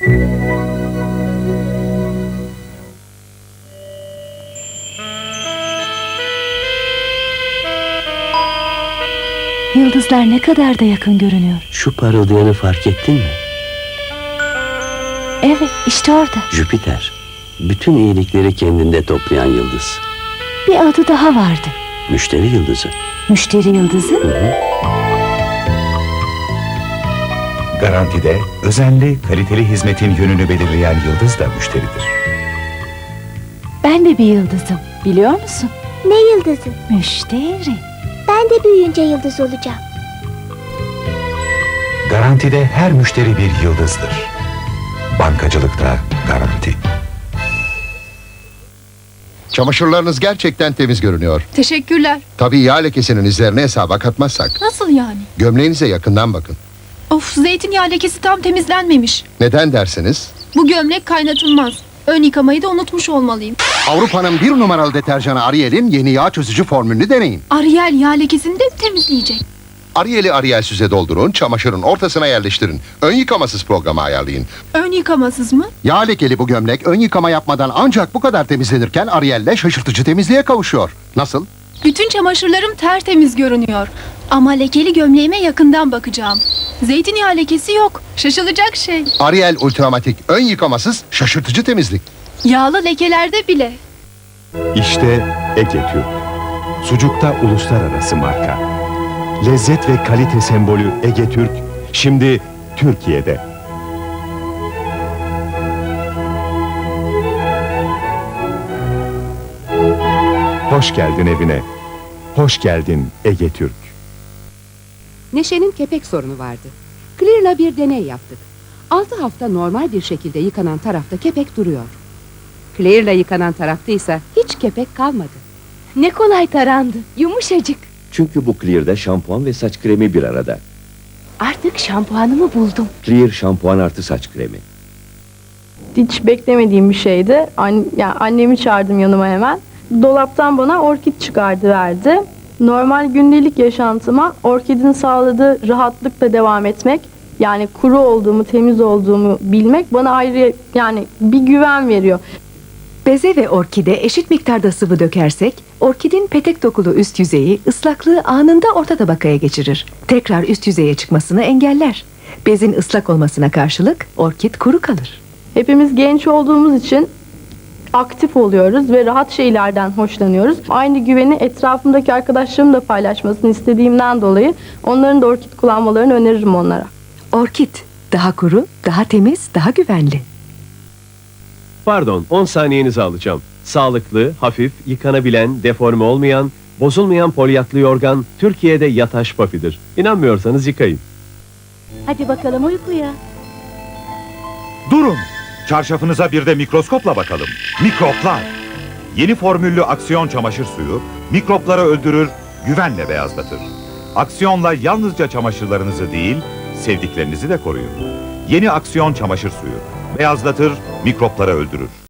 Yıldızlar ne kadar da yakın görünüyor. Şu parıldayanı fark ettin mi? Evet, işte orada. Jüpiter. Bütün iyilikleri kendinde toplayan yıldız. Bir adı daha vardı. Müşteri yıldızı. Müşteri yıldızı. Hı hı. Garantide özenli, kaliteli hizmetin yönünü belirleyen yıldız da müşteridir. Ben de bir yıldızım. Biliyor musun? Ne yıldızı? Müşteri. Ben de büyüyünce yıldız olacağım. Garantide her müşteri bir yıldızdır. Bankacılıkta garanti. Çamaşırlarınız gerçekten temiz görünüyor. Teşekkürler. Tabii yağ lekesinin izlerini hesaba katmazsak. Nasıl yani? Gömleğinize yakından bakın. Of zeytinyağı lekesi tam temizlenmemiş. Neden derseniz? Bu gömlek kaynatılmaz. Ön yıkamayı da unutmuş olmalıyım. Avrupa'nın bir numaralı deterjanı Ariel'in yeni yağ çözücü formülünü deneyin. Ariel yağ lekesini de temizleyecek. Ariel'i Ariel süze doldurun, çamaşırın ortasına yerleştirin. Ön yıkamasız programı ayarlayın. Ön yıkamasız mı? Yağ lekeli bu gömlek ön yıkama yapmadan ancak bu kadar temizlenirken Ariel'le şaşırtıcı temizliğe kavuşuyor. Nasıl? Bütün çamaşırlarım tertemiz görünüyor. Ama lekeli gömleğime yakından bakacağım. Zeytinyağı lekesi yok. Şaşılacak şey. Ariel Ultramatik ön yıkamasız şaşırtıcı temizlik. Yağlı lekelerde bile. İşte Ege Türk. Sucukta uluslararası marka. Lezzet ve kalite sembolü Ege Türk şimdi Türkiye'de. Hoş geldin evine. Hoş geldin Ege Türk. Neşe'nin kepek sorunu vardı. Clear'la bir deney yaptık. 6 hafta normal bir şekilde yıkanan tarafta kepek duruyor. Clear'la yıkanan tarafta ise hiç kepek kalmadı. Ne kolay tarandı. Yumuşacık. Çünkü bu Clear'da şampuan ve saç kremi bir arada. Artık şampuanımı buldum. Clear şampuan artı saç kremi. hiç beklemediğim bir şeydi. An yani annemi çağırdım yanıma hemen. Dolaptan bana orkid çıkardı verdi. Normal gündelik yaşantıma orkidin sağladığı rahatlıkla devam etmek, yani kuru olduğumu, temiz olduğumu bilmek bana ayrı yani bir güven veriyor. Beze ve orkide eşit miktarda sıvı dökersek, orkidin petek dokulu üst yüzeyi ıslaklığı anında orta tabakaya geçirir. Tekrar üst yüzeye çıkmasını engeller. Bezin ıslak olmasına karşılık orkid kuru kalır. Hepimiz genç olduğumuz için aktif oluyoruz ve rahat şeylerden hoşlanıyoruz. Aynı güveni etrafımdaki arkadaşlarım da paylaşmasını istediğimden dolayı onların da orkid kullanmalarını öneririm onlara. Orkid daha kuru, daha temiz, daha güvenli. Pardon, 10 saniyenizi alacağım. Sağlıklı, hafif, yıkanabilen, deforme olmayan, bozulmayan polyatlı yorgan Türkiye'de yataş pafidir. İnanmıyorsanız yıkayın. Hadi bakalım uykuya. Durun! Çarşafınıza bir de mikroskopla bakalım. Mikroplar! Yeni formüllü aksiyon çamaşır suyu mikropları öldürür, güvenle beyazlatır. Aksiyonla yalnızca çamaşırlarınızı değil, sevdiklerinizi de koruyun. Yeni aksiyon çamaşır suyu. Beyazlatır, mikropları öldürür.